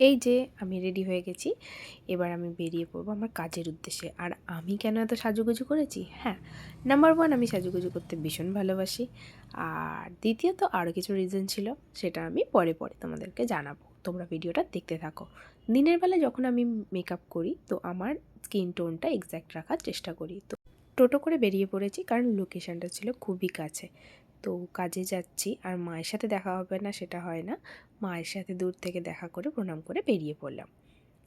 এই যে আমি রেডি হয়ে গেছি, এবার আমি বেরিয়ে পড়ব আমার কাজের উদ্দেশ্যে। আর আমি কেন এত সাজুগুজু করেছি? হ্যাঁ নাম্বার ওয়ান আমি সাজুগুজু করতে ভীষণ ভালোবাসি। আর দ্বিতীয়ত আরও কিছু রিজন ছিল, সেটা আমি পরে পরে তোমাদেরকে জানাব। তোমরা ভিডিওটা দেখতে থাকো। দিনের বেলা যখন আমি মেকআপ করি, তো আমার স্কিন টোনটা এক্স্যাক্ট রাখার চেষ্টা করি। তো টোটো করে বেরিয়ে পড়েছি, কারণ লোকেশানটা ছিল খুবই কাছে। তো কাজে যাচ্ছি। আর মায়ের সাথে দেখা হবে না, সেটা হয় না। মায়ের সাথে দূর থেকে দেখা করে, প্রণাম করে বেরিয়ে পড়লাম।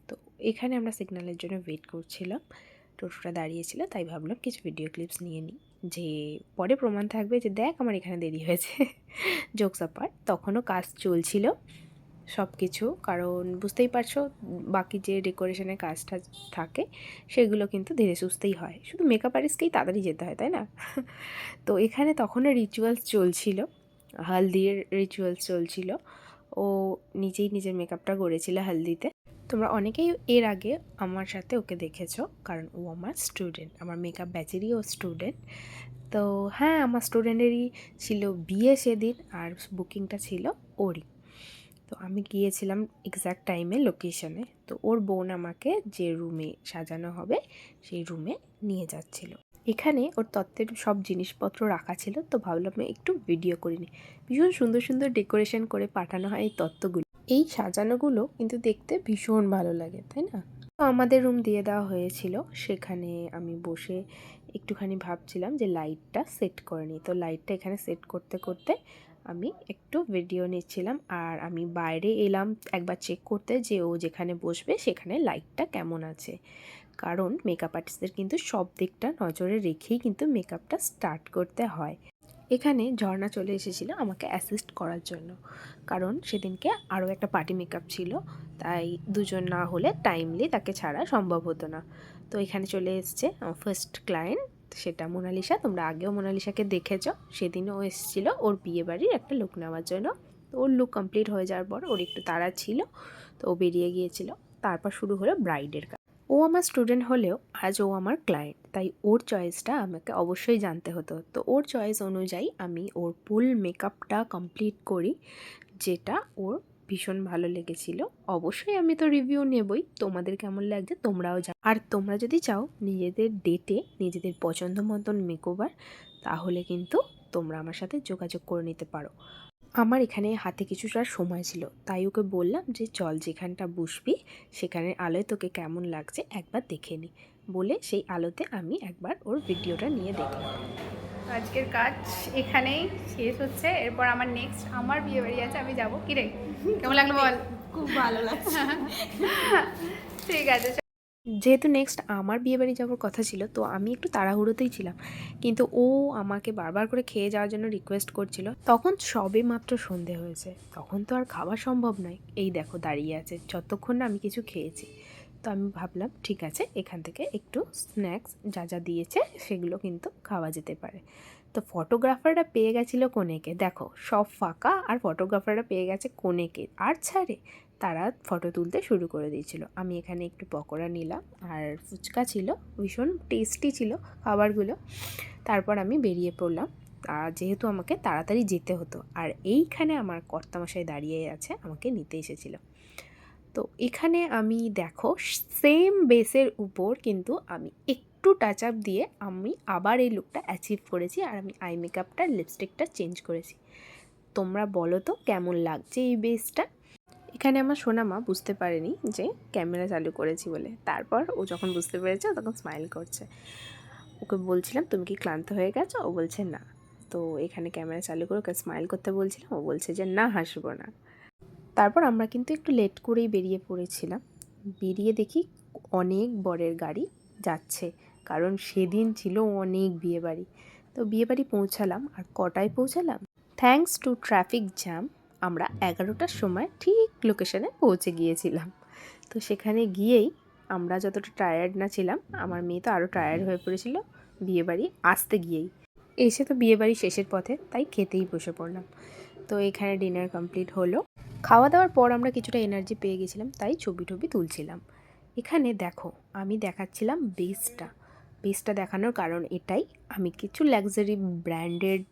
তো এখানে আমরা সিগন্যালের জন্য ওয়েট করছিলাম। টোটোটা দাঁড়িয়েছিল, তাই ভাবলাম কিছু ভিডিও ক্লিপস নিয়ে নিই। যে পরে প্রমাণ থাকবে যে, দেখ, আমার এখানে দেরি হয়েছে। জোকস আপার তখনও কাজ চলছিল। সব কিছু কারণ বুঝতেই পারছ, বাকি যে ডেকোরেশনের কাজটা থাকে, সেগুলো কিন্তু ধীরে সুস্থেই হয়। শুধু মেকআপ আর্টিস্টকেই তাড়াতাড়ি যেতে হয়, তাই না? তো এখানে তখনও রিচুয়ালস চলছিল, হালদির রিচুয়ালস চলছিল। ও নিজেই নিজের মেকআপটা করেছিল হালদিতে। তোমরা অনেকেই এর আগে আমার সাথে ওকে দেখেছ, কারণ ও আমার স্টুডেন্ট আমার মেকআপ ব্যাচেরই ও স্টুডেন্ট তো হ্যাঁ আমার স্টুডেন্টেরই ছিল বিয়ে সেদিন, আর বুকিংটা ছিল ওরই। তো আমি গিয়েছিলাম এক্স্যাক্ট টাইমে লোকেশনে তো ওর বোন আমাকে যে রুমে সাজানো হবে, সেই রুমে নিয়ে যাচ্ছিল। এখানে ওর তত্ত্বের সব জিনিসপত্র রাখা ছিল, তো ভাবলাম একটু ভিডিও করিনি ভীষণ সুন্দর সুন্দর ডেকোরেশন করে পাঠানো হয় এই তত্ত্বগুলো। এই সাজানোগুলো কিন্তু দেখতে ভীষণ ভালো লাগে, তাই না? তো আমাদের রুম দিয়ে দেওয়া হয়েছিল। সেখানে আমি বসে একটুখানি ভাবছিলাম যে লাইটটা সেট করে নিই। তো লাইটটা এখানে সেট করতে করতে আমি একটু ভিডিও নিচ্ছিলাম আর আমি বাইরে এলাম একবার চেক করতে যে ও যেখানে বসবে সেখানে লাইটটা কেমন আছে। কারণ মেকআপ আর্টিস্টদের কিন্তু সব দিকটা নজরে রেখেই কিন্তু মেকআপটা স্টার্ট করতে হয়। এখানে ঝর্ণা চলে এসেছিল আমাকে অ্যাসিস্ট করার জন্য। কারণ সেদিনকে আরও একটা পার্টি মেকআপ ছিল, তাই দুজন না হলে টাইমলি তাকে ছাড়া সম্ভব হতো না। তো এখানে চলে এসছে ফার্স্ট ক্লায়েন্ট সেটা মোনালিসা, তোমরা আগেও মোনালিসাকে দেখেছ। সেদিনও এসেছিল, ওর বিয়ে বাড়ির একটা লুক নেওয়ার জন্য। তো ওর লুক কমপ্লিট হয়ে যাওয়ার পর ওর একটু তাড়া ছিল, তো ও বেরিয়ে গিয়েছিল। তারপর শুরু হলো ব্রাইডের কাজ। ও আমার স্টুডেন্ট হলেও আজ ও আমার ক্লায়েন্ট তাই ওর চয়েসটা আমাকে অবশ্যই জানতে হতো। তো ওর চয়েস অনুযায়ী আমি ওর ফুল মেকআপটা কমপ্লিট করি, যেটা ওর ভীষণ ভালো লেগেছিল। অবশ্যই আমি তো রিভিউ নেবই। তোমাদের কেমন লাগছে তোমরাও যাও আর তোমরা যদি চাও নিজেদের ডেটে নিজেদের পছন্দ মতন মেকওভার তাহলে কিন্তু তোমরা আমার সাথে যোগাযোগ করে নিতে পারো। আমার এখানে হাতে কিছুটা সময় ছিল, তাই ওকে বললাম যে চল যেখানটা বসবি, সেখানের আলোয় তোকে কেমন লাগছে একবার দেখে নি। বলে সেই আলোতে আমি একবার ওর ভিডিওটা নিয়ে দেখলাম। আজকের কাজ এখানেই শেষ হচ্ছে। এরপর আমার নেক্সট আমার বিয়ে বাড়ি আছে আমি যাব। কিরে কেমন লাগল বল? খুব ভালো লাগছে। ঠিক আছে যেহেতু নেক্সট আমার বিয়েবাড়ি যাওয়ার কথা ছিল তো আমি একটু তাড়াহুড়োতেই ছিলাম। কিন্তু ও আমাকে বারবার করে খেয়ে যাওয়ার জন্য রিকোয়েস্ট করছিল। তখন সবে মাত্র সন্ধে হয়েছে। তখন তো আর খাওয়া সম্ভব নয়। এই দেখো দাঁড়িয়ে আছে। যতক্ষণ না আমি কিছু খেয়েছি। তো আমি ভাবলাম, ঠিক আছে, এখান থেকে একটু স্ন্যাক্স যা যা দিয়েছে সেগুলো কিন্তু খাওয়া যেতে পারে। তো ফটোগ্রাফাররা পেয়ে গেছিল কোনেকে দেখো, সব ফাঁকা আর ফটোগ্রাফাররা পেয়ে গেছে কোনেকে আর ছাড়ে, তারা ফটো তুলতে শুরু করে দিয়েছিল। আমি এখানে একটু পকোড়া নিলাম আর ফুচকা ছিল, ভীষণ টেস্টি ছিল খাবারগুলো। তারপর আমি বেরিয়ে পড়লাম। যেহেতু আমাকে তাড়াতাড়ি যেতে হতো, আর এইখানে আমার কর্তামশাই দাঁড়িয়ে আছে, আমাকে নিতে এসেছিল। তো এখানে আমি দেখো সেম বেসের উপর কিন্তু আমি একটু টাচ আপ দিয়ে আমি আবার এই লুকটা অ্যাচিভ করেছি আর আমি আই মেকআপটা লিপস্টিকটা চেঞ্জ করেছি। তোমরা বলো তো কেমন লাগছে এই বেসটা এখানে আমার সোনামা বুঝতে পারেনি যে ক্যামেরা চালু করেছি বলে। তারপর ও যখন বুঝতে পেরেছে তখন স্মাইল করছে। ওকে বলছিলাম, তুমি কি ক্লান্ত হয়ে গেছো? ও বলছে, না। তো এখানে ক্যামেরা চালু করে ওকে স্মাইল করতে বলছিলাম। ও বলছে যে, না, হাসবো না। তারপর আমরা কিন্তু একটু লেট করেই বেরিয়ে পড়েছিলাম। বেরিয়ে দেখি অনেক বরের গাড়ি যাচ্ছে, কারণ সেদিন ছিল অনেক বিয়েবাড়ি। তো বিয়েবাড়ি পৌঁছালাম, আর কটায় পৌঁছালাম? থ্যাঙ্কস টু ট্রাফিক জ্যাম আমরা এগারোটার সময় ঠিক লোকেশনে পৌঁছে গিয়েছিলাম। তো সেখানে গিয়েই আমরা যতটা টায়ার্ড না ছিলাম, আমার মেয়ে তো আরও টায়ার্ড হয়ে পড়েছিল বিয়েবাড়ি আসতে গিয়েই। এসে তো বিয়েবাড়ি শেষের পথে, তাই খেতেই বসে পড়লাম। তো এখানে ডিনার কমপ্লিট হলো। খাওয়া দাওয়ার পর আমরা কিছুটা এনার্জি পেয়ে গেছিলাম, তাই ছবি টবি তুলছিলাম। এখানে দেখো, আমি দেখাচ্ছিলাম বেসটা বেসটা দেখানোর কারণ এটাই। আমি কিছু লাক্সারি ব্র্যান্ডেড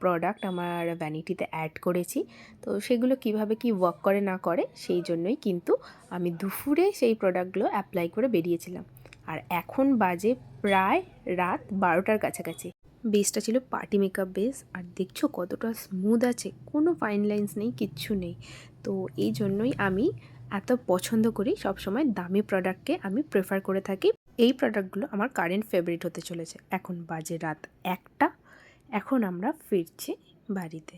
প্রোডাক্ট আমার ভ্যানিটিতে অ্যাড করেছি। তো সেগুলো কীভাবে কি ওয়ার্ক করে না করে, সেই জন্যই কিন্তু আমি দুপুরে সেই প্রোডাক্টগুলো অ্যাপ্লাই করে বেরিয়েছিলাম। আর এখন বাজে প্রায় রাত বারোটার কাছাকাছি। বেসটা ছিল পার্টি মেকআপ বেস আর দেখছ কতটা স্মুথ আছে, কোনো ফাইন লাইন্স নেই, কিচ্ছু নেই। তো এই জন্যই আমি এত পছন্দ করি, সবসময় দামি প্রোডাক্টকে আমি প্রেফার করে থাকি। এই প্রোডাক্টগুলো আমার কারেন্ট ফেভারিট হতে চলেছে। এখন বাজে রাত একটা, এখন আমরা ফিরছি বাড়িতে।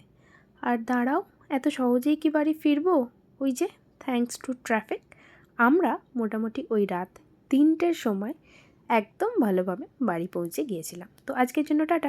আর দাঁড়াও, এত সহজেই কি বাড়ি ফিরবো? ওই যে থ্যাঙ্কস টু ট্রাফিক আমরা মোটামুটি ওই রাত তিনটের সময় একদম ভালোভাবে বাড়ি পৌঁছে গিয়েছিলাম। তো আজকের জন্য টাটা।